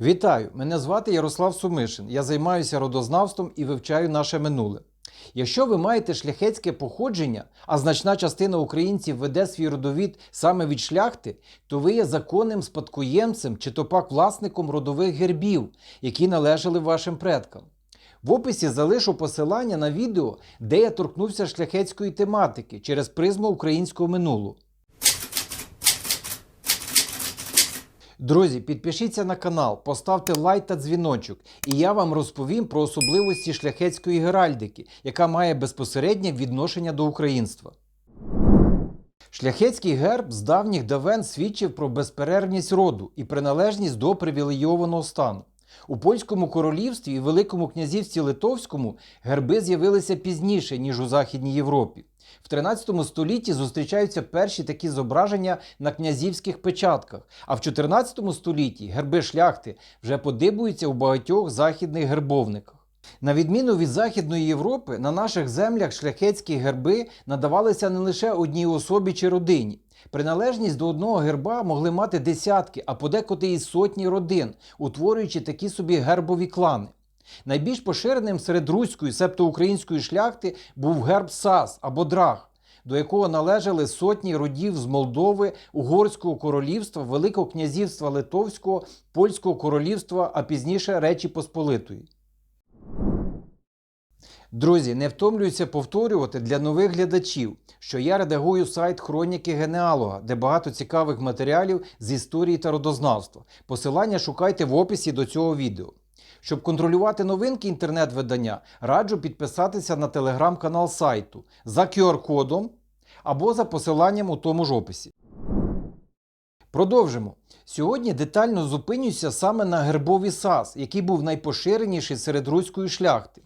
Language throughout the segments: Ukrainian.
Вітаю! Мене звати Ярослав Сумишин. Я займаюся родознавством і вивчаю наше минуле. Якщо ви маєте шляхетське походження, а значна частина українців веде свій родовід саме від шляхти, то ви є законним спадкоємцем чи то пак власником родових гербів, які належали вашим предкам. В описі залишу посилання на відео, де я торкнувся шляхетської тематики через призму українського минулого. Друзі, підпишіться на канал, поставте лайк та дзвіночок, і я вам розповім про особливості шляхетської геральдики, яка має безпосереднє відношення до українства. Шляхетський герб з давніх давен свідчив про безперервність роду і приналежність до привілейованого стану. У польському королівстві і Великому князівстві Литовському герби з'явилися пізніше, ніж у Західній Європі. В 13 столітті зустрічаються перші такі зображення на князівських печатках, а в 14 столітті герби шляхти вже подибуються у багатьох західних гербовниках. На відміну від Західної Європи, на наших землях шляхетські герби надавалися не лише одній особі чи родині. Приналежність до одного герба могли мати десятки, а подекуди і сотні родин, утворюючи такі собі гербові клани. Найбільш поширеним серед руської, себто української шляхти, був герб Сас або Драг, до якого належали сотні родів з Молдови, Угорського королівства, Великого князівства Литовського, Польського королівства, а пізніше Речі Посполитої. Друзі, не втомлююся повторювати для нових глядачів, що я редагую сайт Хроніки Генеалога, де багато цікавих матеріалів з історії та родознавства. Посилання шукайте в описі до цього відео. Щоб контролювати новинки інтернет-видання, раджу підписатися на телеграм-канал сайту за QR-кодом або за посиланням у тому ж описі. Продовжимо. Сьогодні детально зупинюся саме на гербові САС, який був найпоширеніший серед руської шляхти.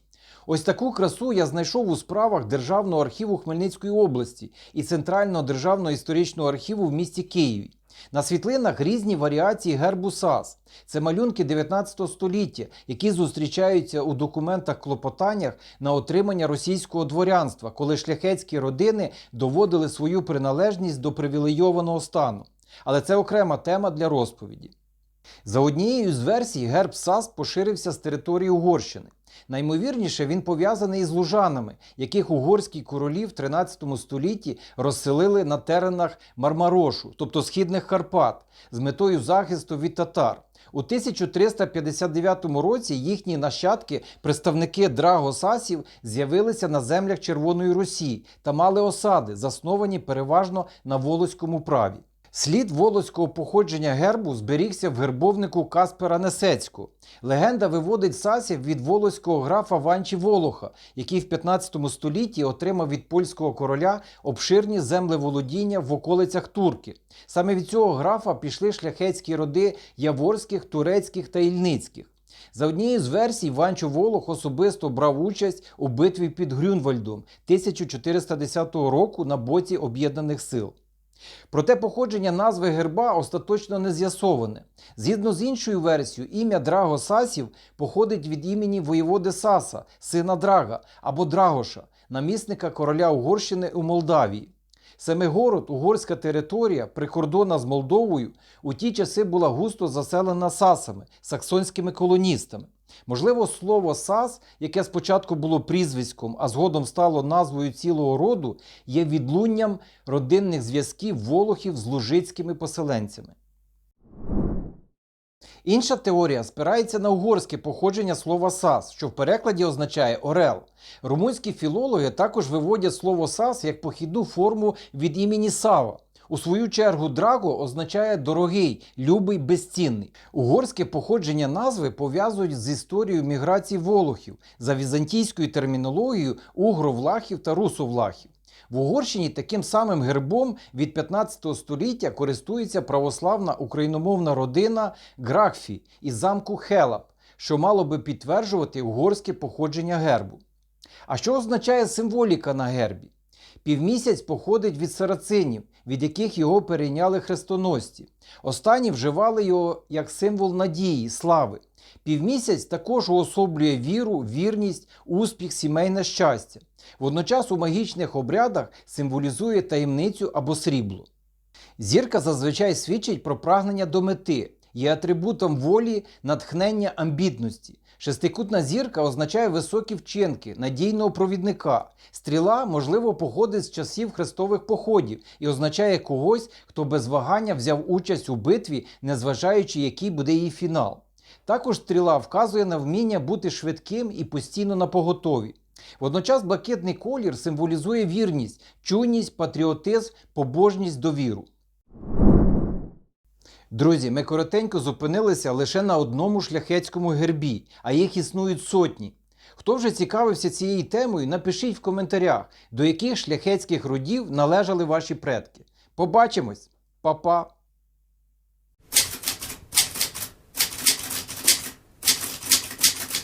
Ось таку красу я знайшов у справах Державного архіву Хмельницької області і Центрального державного історичного архіву в місті Києві. На світлинах різні варіації гербу САС. Це малюнки 19 століття, які зустрічаються у документах клопотаннях на отримання російського дворянства, коли шляхетські родини доводили свою приналежність до привілейованого стану. Але це окрема тема для розповіді. За однією з версій, герб САС поширився з території Угорщини. Наймовірніше, він пов'язаний із лужанами, яких угорські королі в 13 столітті розселили на теренах Мармарошу, тобто східних Карпат, з метою захисту від татар. У 1359 році їхні нащадки, представники драгосасів, з'явилися на землях Червоної Русі та мали осади, засновані переважно на волоському праві. Слід волоського походження гербу зберігся в гербовнику Каспера Несецького. Легенда виводить сасів від волоського графа Ванчі Волоха, який в 15 столітті отримав від польського короля обширні землеволодіння в околицях Турки. Саме від цього графа пішли шляхетські роди яворських, турецьких та ільницьких. За однією з версій, Ванчо Волох особисто брав участь у битві під Грюнвальдом 1410 року на боці об'єднаних сил. Проте походження назви герба остаточно не з'ясоване. Згідно з іншою версією, ім'я Драго Сасів походить від імені воєводи Саса, сина Драга або Драгоша, намісника короля Угорщини у Молдавії. Семигород, угорська територія, прикордона з Молдовою, у ті часи була густо заселена сасами, саксонськими колоністами. Можливо, слово сас, яке спочатку було прізвиськом, а згодом стало назвою цілого роду, є відлунням родинних зв'язків волохів з лужицькими поселенцями. Інша теорія спирається на угорське походження слова сас, що в перекладі означає орел. Румунські філологи також виводять слово сас як похідну форму від імені Сава. У свою чергу драго означає дорогий, любий, безцінний. Угорське походження назви пов'язують з історією міграції волохів за візантійською термінологією угровлахів та русовлахів. В Угорщині таким самим гербом від 15 століття користується православна україномовна родина Грахфі із замку Хелап, що мало би підтверджувати угорське походження гербу. А що означає символіка на гербі? Півмісяць походить від сарацинів, від яких його перейняли хрестоносці. Останні вживали його як символ надії, слави. Півмісяць також уособлює віру, вірність, успіх, сімейне щастя. Водночас у магічних обрядах символізує таємницю або срібло. Зірка зазвичай свідчить про прагнення до мети. є атрибутом волі, натхнення, амбітності. Шестикутна зірка означає високі вчинки, надійного провідника. Стріла, можливо, походить з часів хрестових походів і означає когось, хто без вагання взяв участь у битві, незважаючи, який буде її фінал. Також стріла вказує на вміння бути швидким і постійно на поготові. Водночас блакитний колір символізує вірність, чуйність, патріотизм, побожність, довіру. Друзі, ми коротенько зупинилися лише на одному шляхетському гербі, а їх існують сотні. Хто вже цікавився цією темою, напишіть в коментарях, до яких шляхетських родів належали ваші предки. Побачимось, Па-па!